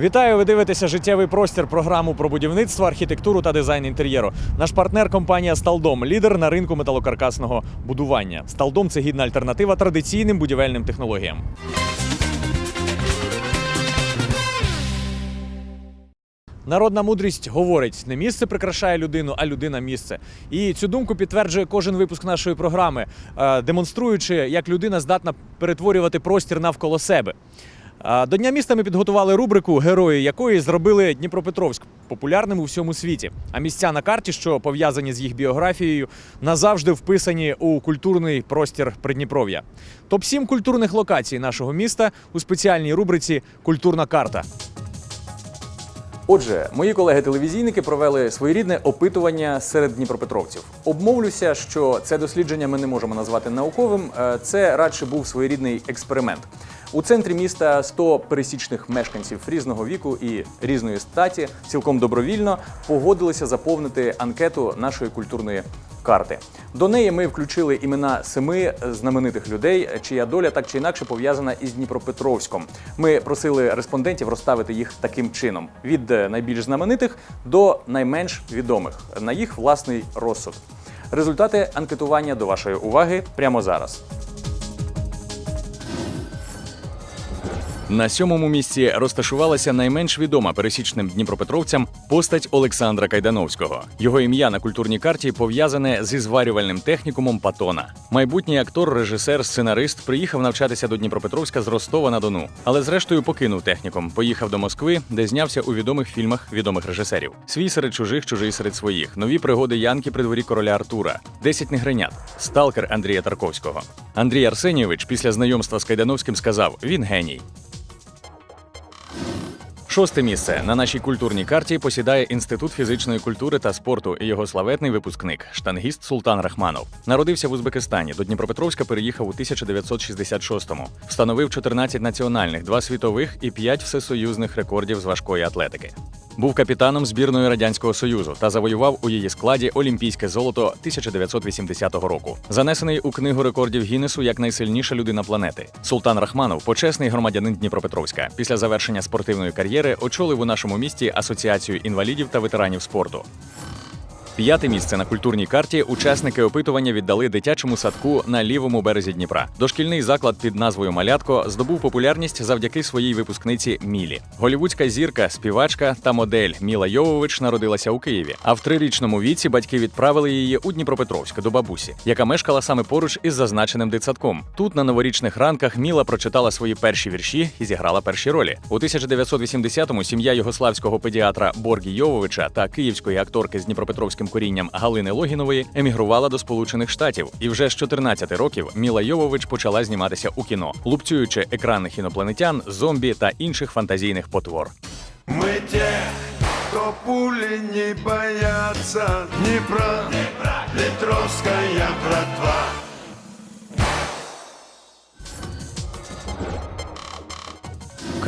Вітаю! Ви дивитеся життєвий простір програму про будівництво, архітектуру та дизайн інтер'єру. Наш партнер компанія Сталдом, лідер на ринку металокаркасного будування. Сталдом це гідна альтернатива традиційним будівельним технологіям. Народна мудрість говорить: не місце прикрашає людину, а людина місце. І цю думку підтверджує кожен випуск нашої програми, е, демонструючи, як людина здатна перетворювати простір навколо себе. До Дня міста ми підготували рубрику, герої якої зробили Дніпропетровськ популярним у всьому світі. А місця на карті, що пов'язані з їх біографією, назавжди вписані у культурний простір Придніпров'я. Топ 7 культурних локацій нашого міста у спеціальній рубриці Культурна карта. Отже, мої колеги-телевізійники провели своєрідне опитування серед дніпропетровців. Обмовлюся, що це дослідження ми не можемо назвати науковим. е, Це радше був своєрідний експеримент. У центрі міста 100 пересічних мешканців різного віку і різної статі цілком добровільно погодилися заповнити анкету нашої культурної карти. До неї ми включили імена семи знаменитих людей, чия доля так чи інакше пов'язана із Дніпропетровськом. Ми просили респондентів розставити їх таким чином: від е, найбільш знаменитих до найменш відомих на їх власний розсуд. Результати анкетування до вашої уваги прямо зараз. На сьомому місці розташувалася найменш відома пересічним дніпропетровцям постать Олександра Кайдановського. Його ім'я на культурній карті пов'язане зі зварювальним технікумом Патона. Майбутній актор, режисер, сценарист приїхав навчатися до Дніпропетровська з Ростова на Дону, але зрештою покинув технікум. Поїхав до Москви, де знявся у відомих фільмах відомих режисерів. Свій серед чужих, чужий серед своїх. Нові пригоди Янки при дворі короля Артура, Десять негринят, сталкер Андрія Тарковського. Андрій Арсенійович після знайомства з Кайдановським сказав: він геній. Шосте місце на нашій культурній карті посідає Інститут фізичної культури та спорту і його славетний випускник, штангіст Султан Рахманов. Народився в Узбекистані. До Дніпропетровська переїхав у 1966-му. Встановив 14 національних, 2 світових і 5 всесоюзних рекордів з важкої атлетики. Був капітаном збірної радянського союзу та завоював у її складі олімпійське золото 1980 року. Занесений у книгу рекордів Гіннесу як найсильніша людина планети. Султан Рахманов почесний громадянин Дніпропетровська. Після завершення спортивної кар'єри очолив у нашому місті асоціацію інвалідів та ветеранів спорту. П'яте місце на культурній карті учасники опитування віддали дитячому садку на лівому березі Дніпра. Дошкільний заклад під назвою Малятко здобув популярність завдяки своїй випускниці Мілі. Голівудська зірка, співачка та модель Міла Йовович народилася у Києві. А в трирічному віці батьки відправили її у Дніпропетровськ до бабусі, яка мешкала саме поруч із зазначеним дитсадком. Тут на новорічних ранках Міла прочитала свої перші вірші і зіграла перші ролі. У 1980-му сім'я югославського педіатра Боргі Йововича та київської акторки з Дніпропетровським корінням Галини Логінової емігрувала до Сполучених Штатів. І вже з 14 років Міла Йовович почала зніматися у кіно, лупцюючи екранних інопланетян, зомбі та інших фантазійних потвор. Ми те, хто пулі не бояться, Дніпра, Дніпра, Петровская братва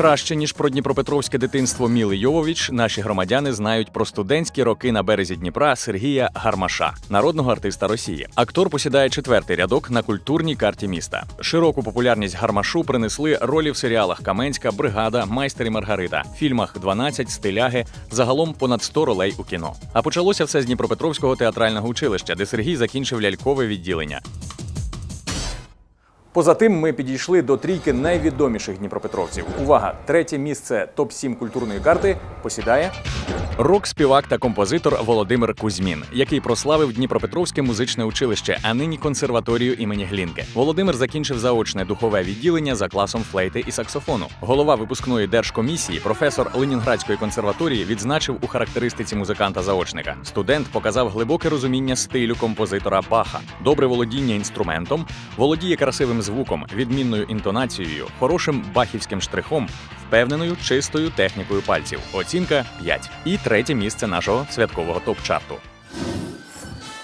Краще ніж про дніпропетровське дитинство Міли Йовович, наші громадяни знають про студентські роки на березі Дніпра Сергія Гармаша, народного артиста Росії. Актор посідає четвертий рядок на культурній карті міста. Широку популярність Гармашу принесли ролі в серіалах Каменська, Бригада, Майстер і Маргарита, фільмах «12», Стиляги, загалом понад 100 ролей у кіно. А почалося все з Дніпропетровського театрального училища, де Сергій закінчив лялькове відділення. Поза тим, ми підійшли до трійки найвідоміших дніпропетровців. Увага! Третє місце топ 7 культурної карти посідає рок-співак та композитор Володимир Кузьмін, який прославив Дніпропетровське музичне училище, а нині консерваторію імені Глінки. Володимир закінчив заочне духове відділення за класом флейти і саксофону. Голова випускної держкомісії, професор Ленінградської консерваторії, відзначив у характеристиці музиканта-заочника. Студент показав глибоке розуміння стилю композитора Баха, добре володіння інструментом, володіє красивим звуком, відмінною інтонацією, хорошим бахівським штрихом, впевненою чистою технікою пальців. Оцінка 5. І третє місце нашого святкового топ-чарту.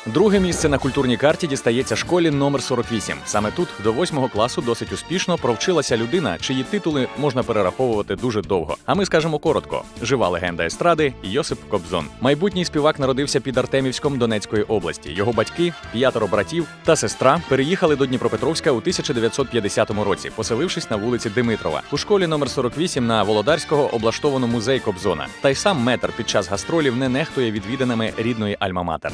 Друге місце на культурній карті дістається школі номер 48. Саме тут до восьмого класу досить успішно провчилася людина, чиї титули можна перераховувати дуже довго. А ми скажемо коротко: жива легенда естради Йосип Кобзон. Майбутній співак народився під Артемівськом Донецької області. Його батьки, п'ятеро братів та сестра переїхали до Дніпропетровська у 1950 році, поселившись на вулиці Димитрова. У школі номер 48 на Володарського облаштовано музей Кобзона. Та й сам метр під час гастролів не нехтує відвіданими рідної Альма-Матер.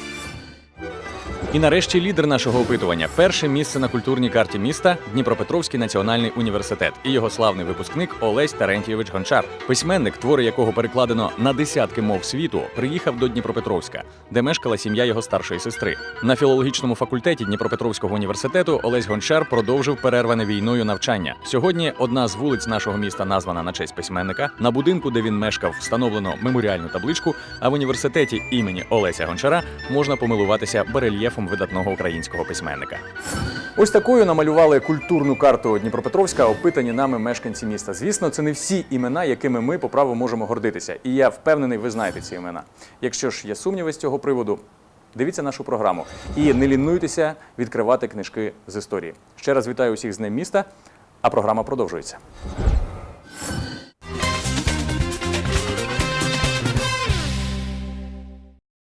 І нарешті лідер нашого опитування перше місце на культурній карті міста Дніпропетровський національний університет і його славний випускник Олесь Терентійович Гончар. Письменник, твори якого перекладено на десятки мов світу, приїхав до Дніпропетровська, де мешкала сім'я його старшої сестри. На філологічному факультеті Дніпропетровського університету Олесь Гончар продовжив перерване війною навчання. Сьогодні одна з вулиць нашого міста названа на честь письменника. На будинку, де він мешкав, встановлено меморіальну табличку. А в університеті імені Олеся Гончара можна помилуватися барельєфом видатного українського письменника. Ось такою намалювали культурну карту Дніпропетровська, опитані нами мешканці міста. Звісно, це не всі імена, якими ми по праву можемо гордитися. І я впевнений, ви знаєте ці імена. Якщо ж є сумніви з цього приводу, дивіться нашу програму і не лінуйтеся відкривати книжки з історії. Ще раз вітаю усіх з Днем міста, а програма продовжується.